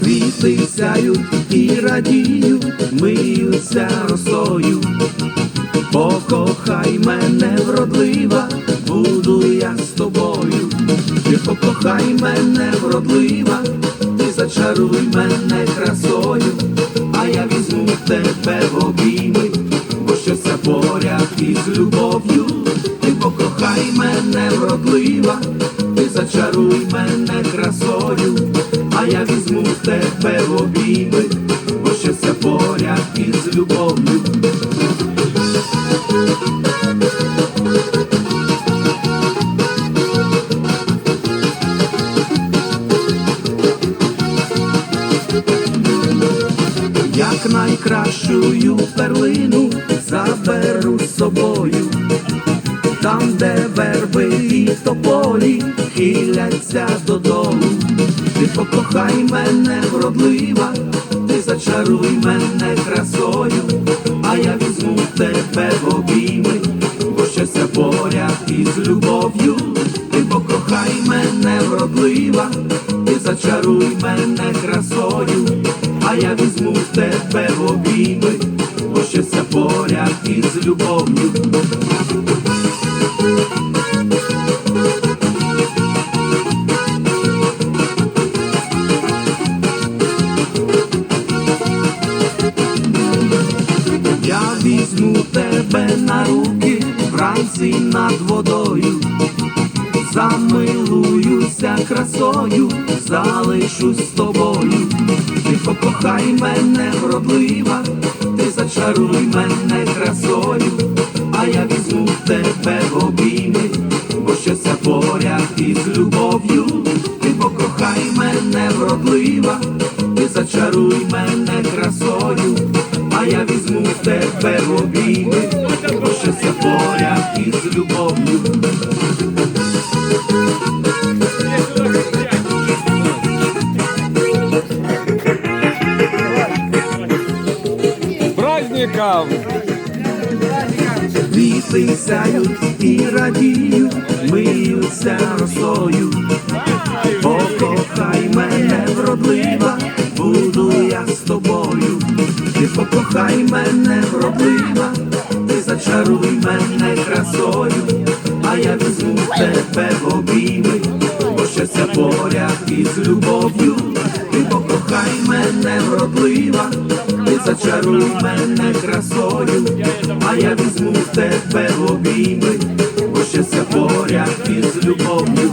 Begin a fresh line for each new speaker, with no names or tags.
Квіти і радіють, миються росою. Покохай мене вродлива, буду я з тобою. Ти покохай мене вродлива, ти зачаруй мене красою, я тебе в обійми, бо щося поряд із любов'ю. Ти покохай мене вродлива, ти зачаруй мене красою, а я візьму тебе в обійми, бо щастя поряд із любов'ю. Як найкращую перлину заберу з собою, там, де верби і тополі хиляться додолу. Ти покохай мене вродлива, ти зачаруй мене красою, а я візьму тебе в обійми, бо щастя поряд із любов'ю. Ти покохай мене вродлива, ти зачаруй мене красою, я візьму в тебе обійми, бо щастя поряд із любов'ю. Я візьму тебе на руки вранці над водою, замилуюся красою, залишусь з тобою. Ти покохай мене вродлива, ти зачаруй мене красою, а я візьму тебе в обійми, бо щастя поряд із любов'ю. Ти покохай мене вродлива, ти зачаруй мене красою, а я візьму тебе в обійми, бо щастя поряд із любов'ю.
Праздником!
Квіти сяють і радіють, миються росою. Покохай мене вродлива, буду я з тобою. Ти покохай мене вродлива, ти зачаруй мене красою, а я візьму тебе в обійми, бо щастя поряд із любов'ю. Ти покохай мене вродлива, зачаруй мене красою, а я візьму в тебе в обійми, бо щастя поряд із любов'ю.